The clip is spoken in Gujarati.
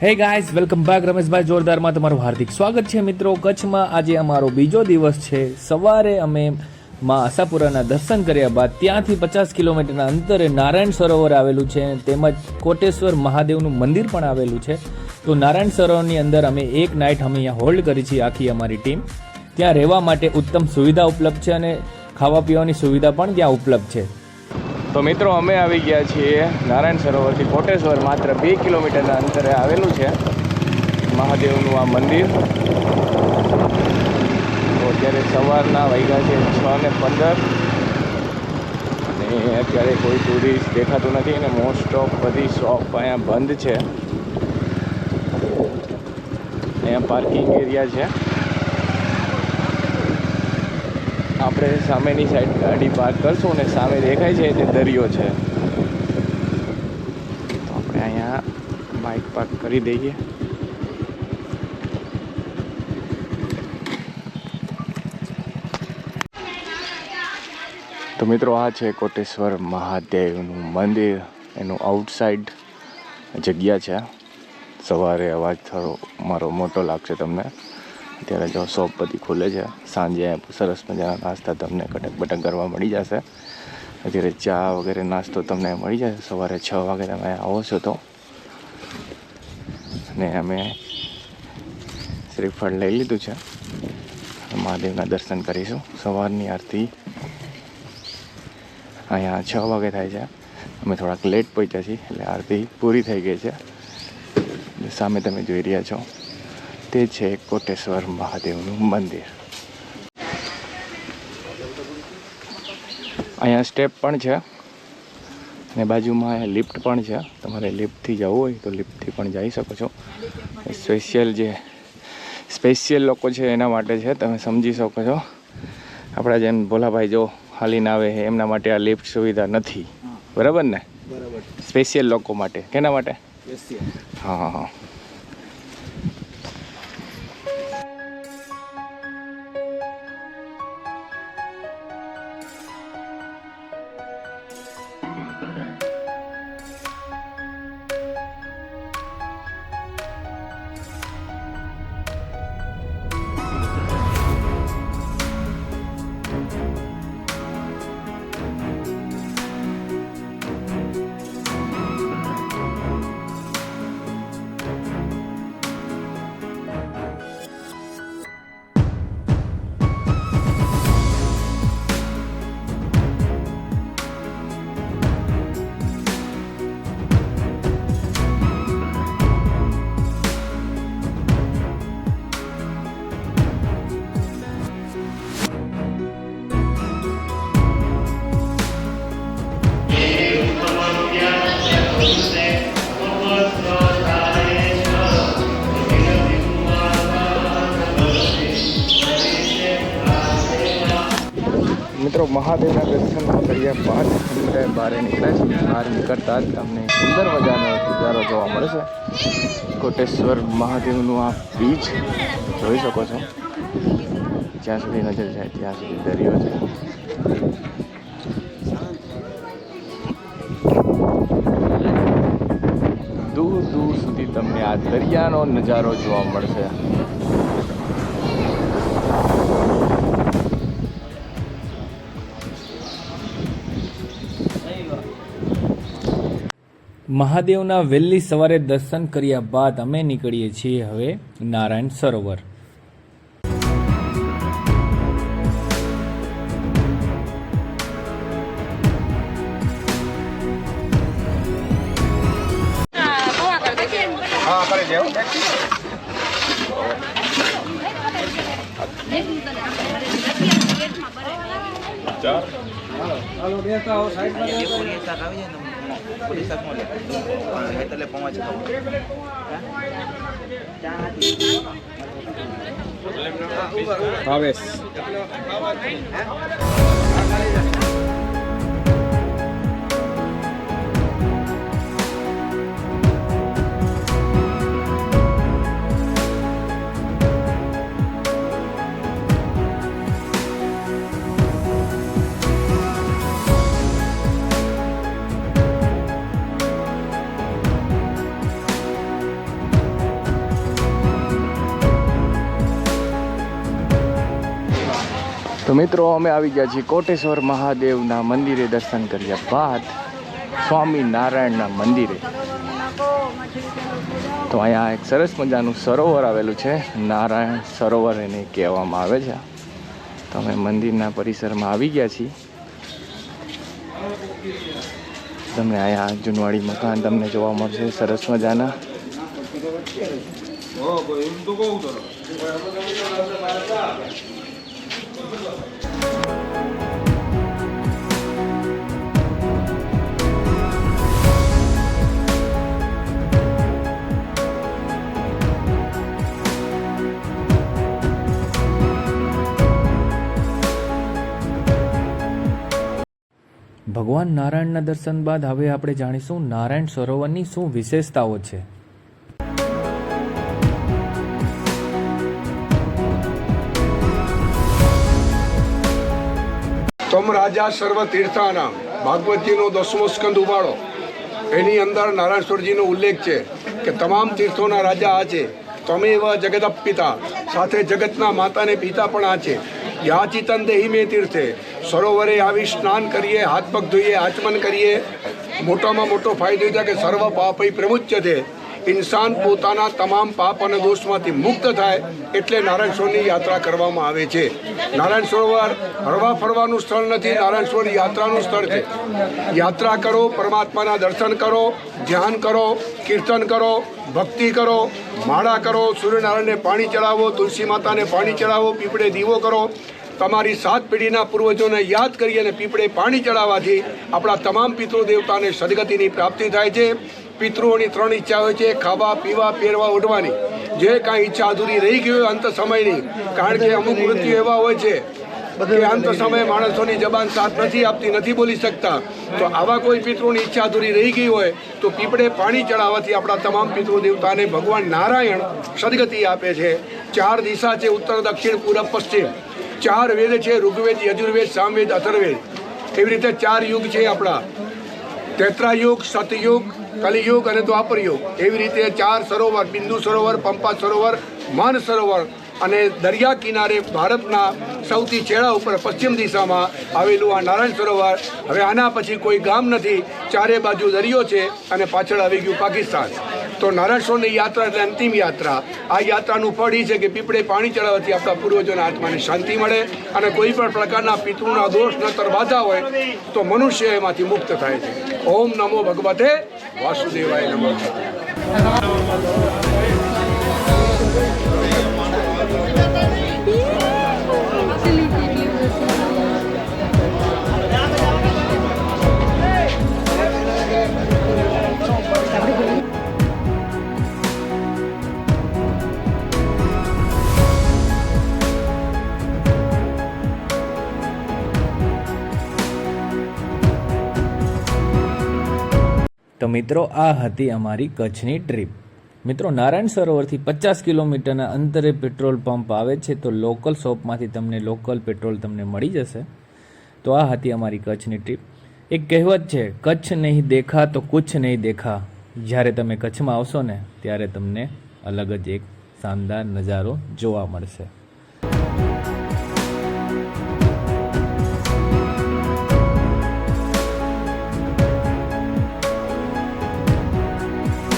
Hey guys welcome back Rameshbhai જોરદારમાં તમારું હાર્દિક સ્વાગત છે મિત્રો. કચ્છમાં આજે અમારો બીજો દિવસ છે. સવારે અમે માં આશાપુરાના દર્શન કર્યા બાદ ત્યાંથી પચાસ કિલોમીટરના અંતરે નારાયણ સરોવર આવેલું છે તેમજ કોટેશ્વર મહાદેવનું મંદિર પણ આવેલું છે. તો નારાયણ સરોવરની અંદર અમે એક નાઇટ અમે અહીંયા હોલ્ડ કરી છીએ આખી અમારી ટીમ ત્યાં રહેવા માટે ઉત્તમ સુવિધા ઉપલબ્ધ છે અને ખાવા પીવાની સુવિધા પણ ત્યાં ઉપલબ્ધ છે. તો મિત્રો, અમે આવી ગયા છીએ નારાયણ સરોવરથી કોટેશ્વર માત્ર બે કિલોમીટરના અંતરે આવેલું છે. મહાદેવનું આ મંદિર. તો અત્યારે સવારના વાગ્યા છે છ ને પંદર. અને અત્યારે કોઈ ટુરિસ્ટ દેખાતું નથી અને મોસ્ટ ઓફ બધી શોપ અહીંયા બંધ છે. અહીંયા પાર્કિંગ એરિયા છે. આપણે સામેની સાઈડ ગાડી પાર્ક કરશું ને સામે દેખાય છે તે દરિયો છે. તો આપણે અહીંયા બાઇક પાર્ક કરી દઈએ. તો મિત્રો, આ છે કોટેશ્વર મહાદેવનું મંદિર. એનું આઉટસાઇડ જગ્યા છે. સવારે અવાજ થયો મારો મોટો લાગશે તમને. અત્યારે જો શોપ બધી ખુલે છે. સાંજે સરસ મજાના નાસ્તા તમને કટક બટક કરવા મળી જશે. અત્યારે ચા વગેરે નાસ્તો તમને મળી જશે. સવારે છ વાગે તમે આવો છો તો. અને અમે શ્રીફળ લઈ લીધું છે. મહાદેવના દર્શન કરીશું. સવારની આરતી અહીંયા છ વાગે થાય છે. અમે થોડાક લેટ પહોંચ્યા છીએ, એટલે આરતી પૂરી થઈ ગઈ છે. સામે તમે જોઈ રહ્યા છો. તે છે કોટેશ્વર મહાદેવનું મંદિર. અહીંયા સ્ટેપ પણ છે અને બાજુમાં અહીંયા લિફ્ટ પણ છે. તમારે લિફ્ટથી જવું હોય તો લિફ્ટથી પણ જઈ શકો છો. સ્પેશિયલ જે સ્પેશિયલ લોકો છે એના માટે છે તમે સમજી શકો છો. આપણા જેમ ભોલાભાઈ જો હાલીને આવે છે એમના માટે આ લિફ્ટ સુવિધા નથી. બરાબર ને? બરાબર. સ્પેશિયલ લોકો માટે. કેના માટે? હા હા હા. મિત્રો, મહાદેવના દર્શનમાં કર્યા બાદ સમુદાય બહાર નીકળ્યા છે. બહાર નીકળતા જ તમને સુંદર મજાનો નજારો જોવા મળશે કોટેશ્વર મહાદેવનું આ બીચ જોઈ શકો છો. જ્યાં સુધી નજર જાય, ત્યાં સુધી દરિયો છે. દૂર દૂર સુધી તમને આ દરિયાનો નજારો જોવા મળશે. મહાદેવના વહેલી સવારે દર્શન કર્યા બાદ અમે નીકળીએ છીએ હવે નારાયણ સરોવર. હા કરી દેવો હાલો બેસતા આવો સાઈડમાં ભાવેશ મિત્રો, અમે આવી ગયા છીએ કોટેશ્વર મહાદેવના મંદિરે દર્શન કર્યા બાદ સ્વામિનારાયણના મંદિરે. તો અહીંયા એક સરસ મજાનું સરોવર આવેલું છે. નારાયણ સરોવર એને કહેવામાં આવે છે. તો અમે મંદિરના પરિસરમાં આવી ગયા છીએ. તમને અહીંયા જૂનવાડી મકાન તમને જોવા મળશે. સરસ મજાના. ભગવાન નારાયણના દર્શન બાદ હવે આપણે જાણીશું નારાયણ સરોવરની શું વિશેષતાઓ છે. તમ રાજા સર્વ તીર્થાના ભાગવતજીનો દસમો સ્કંદ ઉબાડો એની અંદર નારાયણેશ્વરજીનો ઉલ્લેખ છે કે તમામ તીર્થોના રાજા આ છે. તમે એવા જગત પિતા, સાથે જગતના માતાને પિતા પણ આ છે. યાચિતન દેહી મેં તીર્થે, સરોવરે આવી સ્નાન કરીએ, હાથ પગ ધોઈએ, આચમન કરીએ. મોટામાં મોટો ફાયદો થાય છે કે સર્વ પાપ પ્રમુચ્ય છે ઇન્સાન પોતાના તમામ પાપ અને દોષમાંથી મુક્ત થાય એટલે નારાયણ સરોવરની યાત્રા કરવામાં આવે છે. નારાયણ સરોવર હરવા ફરવાનું સ્થળ નથી, નારાયણ સરોવર યાત્રાનું સ્થળ છે. યાત્રા કરો, પરમાત્માના દર્શન કરો, ધ્યાન કરો, કીર્તન કરો, ભક્તિ કરો, માળા કરો, સૂર્યનારાયણને પાણી ચડાવો, તુલસી માતાને પાણી ચડાવો, પીપળે દીવો કરો. તમારી સાત પેઢીના પૂર્વજોને યાદ કરી અને પીપળે પાણી ચડાવવાથી આપણા તમામ પિતૃ દેવતાને સદગતિની પ્રાપ્તિ થાય છે. પિતૃઓની ત્રણ ઈચ્છા હોય છે, ખાવા, પીવા, પહેરવા ઉઠવાની જે કાંઈ ઈચ્છા અધૂરી રહી ગઈ હોય, અંત સમયની. કારણ કે અમુક મૃત્યુ એવા હોય છે કે અંત સમયે માણસોની જબાન સાથ નથી આપતી, નથી બોલી શકતા. તો આવા કોઈ પિતૃની ઈચ્છા અધૂરી રહી ગઈ હોય, તો પીપળે પાણી ચડાવવાથી આપણા તમામ પિતૃ દેવતાને ભગવાન નારાયણ સદગતિ આપે છે. ચાર દિશા છે, ઉત્તર, દક્ષિણ પૂર્વ પશ્ચિમ. ચાર વેદ છે, ઋગ્વેદ, યજુર્વેદ, સામવેદ, અથર્વેદ. એવી રીતે ચાર યુગ છે આપણા. તેત્રાયુગ સતયુગ કલિયુગ અને દ્વાપર યુગ એવી રીતે ચાર સરોવર, બિંદુ સરોવર પંપા સરોવર, માન સરોવર અને દરિયા કિનારે ભારતના સૌથી છેડા ઉપર પશ્ચિમ દિશામાં આવેલું આ નારાયણ સરોવર. હવે આના પછી કોઈ ગામ નથી. ચારે બાજુ દરિયો છે અને પાછળ આવી ગયું પાકિસ્તાન. તો નારાયણ સરોવરની યાત્રા એટલે અંતિમ યાત્રા. આ યાત્રાનું ફળ એ છે કે પીપળે પાણી ચડાવવાથી આપણા પૂર્વજોના આત્માને શાંતિ મળે અને કોઈ પણ પ્રકારના પિતૃના દોષ નતર બાધા હોય તો મનુષ્ય એમાંથી મુક્ત થાય છે. ઓમ નમો ભગવતે વાસુદેવાય નમઃ. તો મિત્રો, આ હતી અમારી કચ્છની ટ્રીપ મિત્રો, નારાયણ સરોવરથી પચાસ કિલોમીટરના અંતરે પેટ્રોલ પંપ આવે છે તો લોકલ શોપમાંથી તમને લોકલ પેટ્રોલ તમને મળી જશે. તો આ હતી અમારી કચ્છની ટ્રીપ એક કહેવત છે, કચ્છ નહીં દેખા તો કુછ નહીં દેખા. જ્યારે તમે કચ્છમાં આવશો ને, ત્યારે તમને અલગ જ એક શાનદાર નજારો જોવા મળશે.